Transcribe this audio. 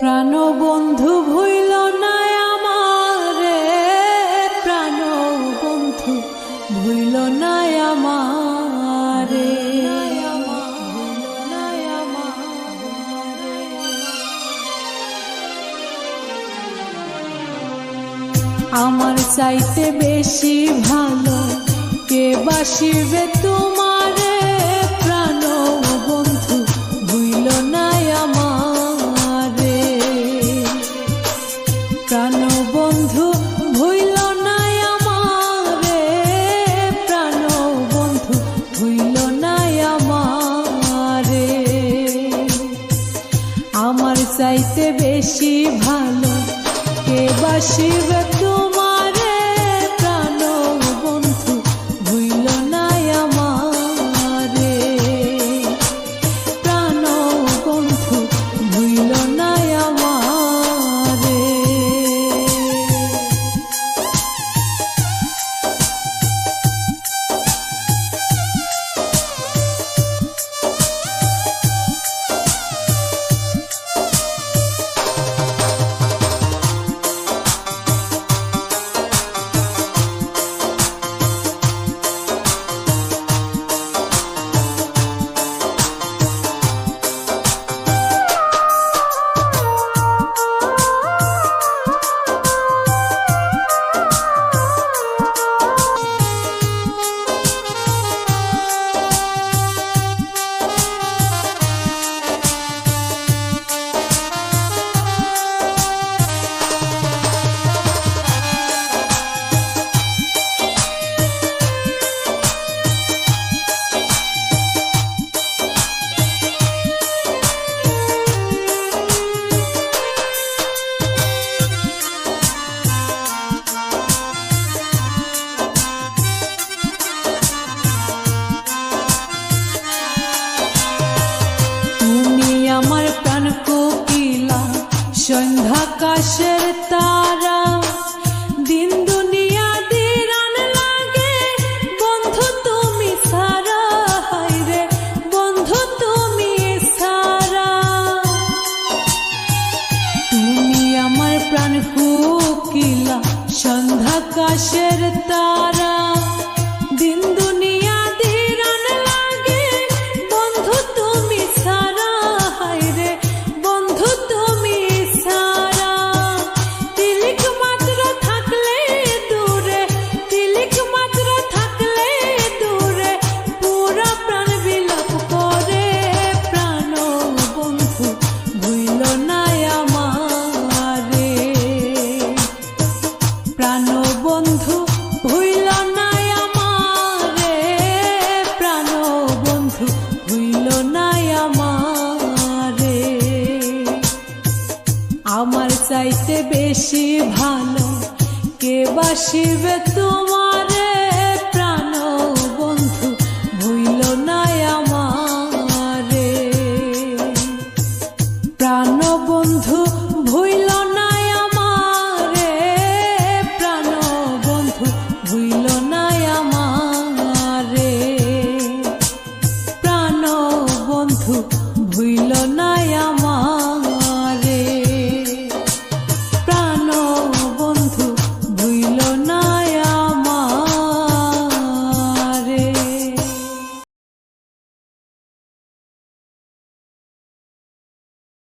প্রাণ বন্ধু ভুইল না আমারে প্রাণ বন্ধু ভুইল না আমারে আমার চাইতে বেশি ভালো কে বাসিবে তোমারে চাইতে বেশি ভালো। কে বাসিবে তোমারে সন্ধ্যাকাশের তারা। দিন দুনিয়া দিরান লাগে। বন্ধু তুমি সারা হাইরে বন্ধু তুমি সারা। তুমি আমার প্রাণ কোকিলা সন্ধ্যাকাশের তারা। আমার চাইতে বেশি ভালো। কে বাসিবে তোমারে